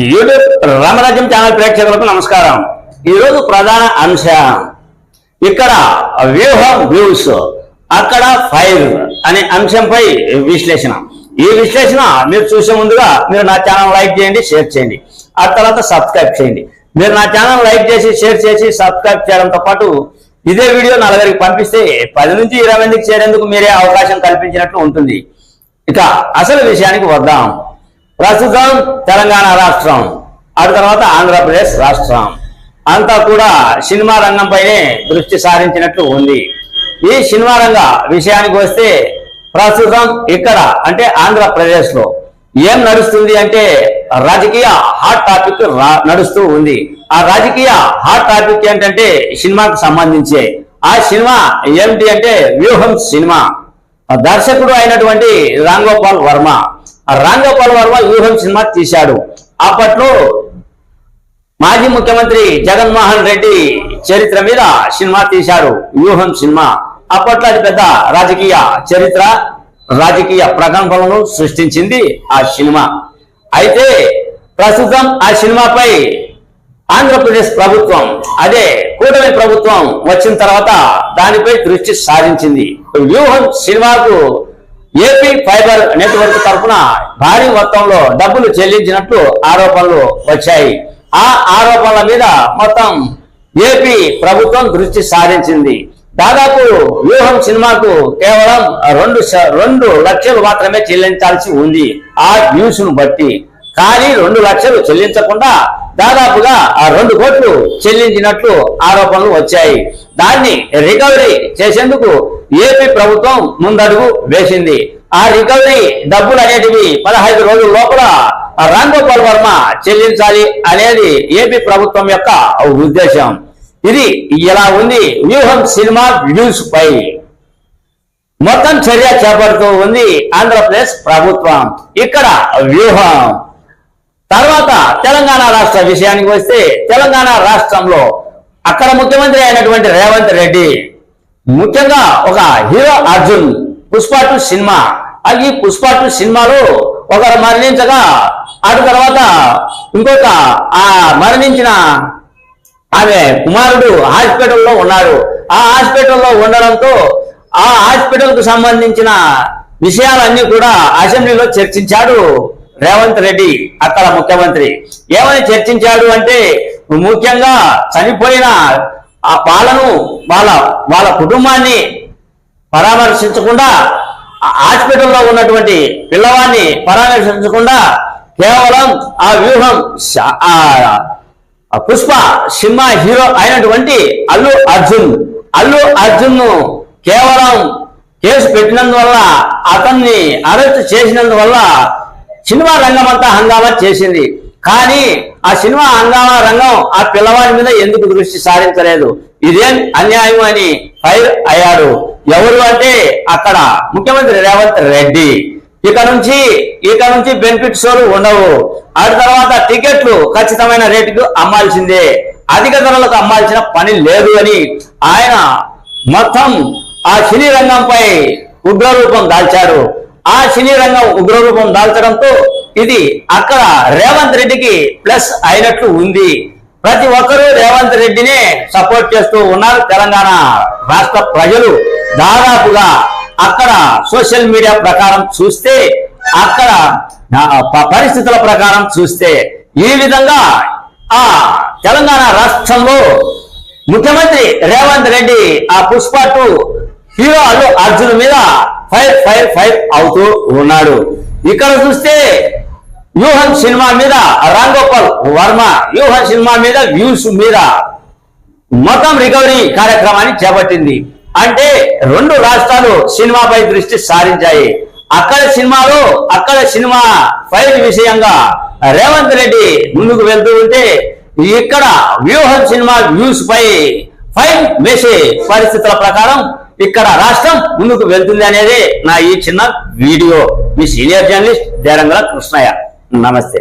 YouTube రామరాజ్యం channel ప్రేక్షకులకు నమస్కారం. ఈరోజు ప్రధాన అంశం ఇక్కడ వ్యూహం వ్యూస్ అక్కడ ఫైర్ అనే అంశంపై విశ్లేషణ. ఈ విశ్లేషణ మీరు చూసే ముందుగా మీరు నా ఛానల్ లైక్ చేయండి షేర్ చేయండి. ఆ తర్వాత సబ్స్క్రైబ్ చేయండి. మీరు నా ఛానల్ లైక్ చేసి షేర్ చేసి సబ్స్క్రైబ్ చేయడంతో పాటు ఇదే వీడియో నలుగురికి పంపిస్తే పది నుంచి ఇరవై మందికి చేరేందుకు మీరే అవకాశం కల్పించినట్లు ఉంటుంది. ఇక అసలు విషయానికి వద్దాం. ప్రస్తుతం తెలంగాణ రాష్ట్రం ఆ తర్వాత ఆంధ్రప్రదేశ్ రాష్ట్రం. అంతా కూడా సినిమా రంగంపైనే దృష్టి సారించినట్లు ఉంది. ఈ సినిమా రంగ విషయానికి వస్తే ప్రస్తుతం ఇక్కడ అంటే ఆంధ్రప్రదేశ్లో ఏం నడుస్తుంది అంటే రాజకీయ హాట్ టాపిక్ రా- నడుస్తూ ఉంది. ఆ రాజకీయ హాట్ టాపిక్ ఏంటంటే సినిమాకు సంబంధించే. ఆ సినిమా ఏమిటి అంటే వ్యూహం సినిమా. దర్శకుడు అయినటువంటి రాంగోపాల్ వర్మ. రాంగోపాల్ వర్మ వ్యూహం సినిమా తీశాడు. అప్పట్లో మాజీ ముఖ్యమంత్రి జగన్మోహన్ రెడ్డి చరిత్ర మీద సినిమా తీశాడు. వ్యూహం సినిమా. అప్పట్లో అది పెద్ద రాజకీయ చరిత్ర రాజకీయ ప్రకంపనలు సృష్టించింది ఆ సినిమా. అయితే ప్రస్తుతం ఆ సినిమాపై ఆంధ్రప్రదేశ్ ప్రభుత్వం అదే కూటమి ప్రభుత్వం వచ్చిన తర్వాత దానిపై దృష్టి సాధించింది వ్యూహం సినిమాకు ఏపీ ఫైబర్ నెట్వర్క్ తరఫున భారీ మొత్తంలో డబ్బులు చెల్లించినట్లు ఆరోపణలు వచ్చాయి. ఆ ఆరోపణల మీద మొత్తం ఏపీ ప్రభుత్వం దృష్టి సారించింది. దాదాపు వ్యూహం సినిమాకు కేవలం రెండు రెండు లక్షలు మాత్రమే చెల్లించాల్సి ఉంది ఆ న్యూస్ను బట్టి. కానీ రెండు లక్షలు చెల్లించకుండా దాదాపుగా ఆ రెండు కోట్లు చెల్లించినట్లు ఆరోపణలు వచ్చాయి. దాన్ని రికవరీ చేసేందుకు ఏపీ ప్రభుత్వం ముందడుగు వేసింది. ఆ రికవరీ డబ్బులు అనేటివి పదహైదు రోజుల లోపల రాంగోపాల్ వర్మ చెల్లించాలి అనేది ఏపీ ప్రభుత్వం యొక్క ఉద్దేశం. ఇది ఇలా ఉంది. వ్యూహం సినిమా వ్యూస్ పై. మొత్తం చర్య చేపడుతూ ఉంది ఆంధ్రప్రదేశ్ ప్రభుత్వం. ఇక్కడ వ్యూహం. తర్వాత తెలంగాణ రాష్ట్ర విషయానికి వస్తే తెలంగాణ రాష్ట్రంలో అక్కడ ముఖ్యమంత్రి అయినటువంటి రేవంత్ రెడ్డి ముఖ్యంగా ఒక హీరో అర్జున్ పుష్ప టూ సినిమా. అది ఈ పుష్ప టూ సినిమాలో ఒకరు మరణించగా అటు తర్వాత ఇంకొక ఆ మరణించిన ఆమె కుమారుడు హాస్పిటల్లో ఉన్నాడు ఆ హాస్పిటల్లో ఉండడంతో ఆ హాస్పిటల్కు సంబంధించిన విషయాలన్నీ కూడా అసెంబ్లీలో చర్చించాడు రేవంత్ రెడ్డి అక్కడ ముఖ్యమంత్రి. ఏమని చర్చించాడు అంటే ముఖ్యంగా చనిపోయిన ఆ పాలను వాళ్ళ వాళ్ళ కుటుంబాన్ని పరామర్శించకుండా హాస్పిటల్లో ఉన్నటువంటి పిల్లవాడిని పరామర్శించకుండా కేవలం ఆ వ్యూహం పుష్ప సింహ హీరో అయినటువంటి అల్లు అర్జున్. అల్లు అర్జున్ను కేవలం కేసు పెట్టినందువల్ల అతన్ని అరెస్ట్ చేసినందువల్ల సినిమా రంగమంతా హంగామా చేసింది. కానీ ఆ సినిమా హంగామా రంగం ఆ పిల్లవాడి మీద ఎందుకు దృష్టి సారించలేదు? ఇదేం అన్యాయం అని ఫైర్ అయ్యాడు. ఎవరు అంటే అక్కడ ముఖ్యమంత్రి రేవంత్ రెడ్డి. ఇక నుంచి ఇక నుంచి బెనిఫిట్ షోలు ఉండవు. ఆ తర్వాత టికెట్లు ఖచ్చితమైన రేటుకు అమ్మాల్సిందే. అధిక ధరలకు అమ్మాల్సిన పని లేదు అని ఆయన మొత్తం ఆ సినీ రంగంపై ఉగ్రరూపం దాల్చారు ఆ సినీ రంగం ఉగ్రరూపం దాల్చడంతో ఇది అక్కడ రేవంత్ రెడ్డికి ప్లస్ అయినట్లు ఉంది. ప్రతి ఒక్కరూ రేవంత్ రెడ్డినే సపోర్ట్ చేస్తూ ఉన్నారు. తెలంగాణ రాష్ట్ర ప్రజలు దాదాపుగా అక్కడ సోషల్ మీడియా ప్రకారం చూస్తే అక్కడ పరిస్థితుల ప్రకారం చూస్తే ఈ విధంగా ఆ తెలంగాణ రాష్ట్రంలో ముఖ్యమంత్రి రేవంత్ రెడ్డి ఆ పుష్ప టూ హీరో అల్లు అర్జున్ మీద ఫైర్ ఫైర్ ఫైర్ అవుతూ ఉన్నాడు. ఇక్కడ చూస్తే వ్యూహం సినిమా మీద రాంగోపాల్ వర్మ వ్యూహం సినిమా మీద వ్యూస్ మీద మొత్తం రికవరీ కార్యక్రమాన్ని చేపట్టింది. అంటే రెండు రాష్ట్రాలు సినిమాపై దృష్టి సారించాయి. అక్కడ సినిమాలో అక్కడ సినిమా ఫైల్ విషయంగా రేవంత్ రెడ్డి ముందుకు వెళ్తూ ఉంటే ఇక్కడ వ్యూహం సినిమా వ్యూస్ పై ఫైల్ వేసే పరిస్థితుల ప్రకారం ఇక్కడ రాష్ట్రం ముందుకు వెళ్తుంది అనేది నా ఈ చిన్న వీడియో. మీ సీనియర్ జర్నలిస్ట్ దేరంగల కృష్ణయ్య. నమస్తే.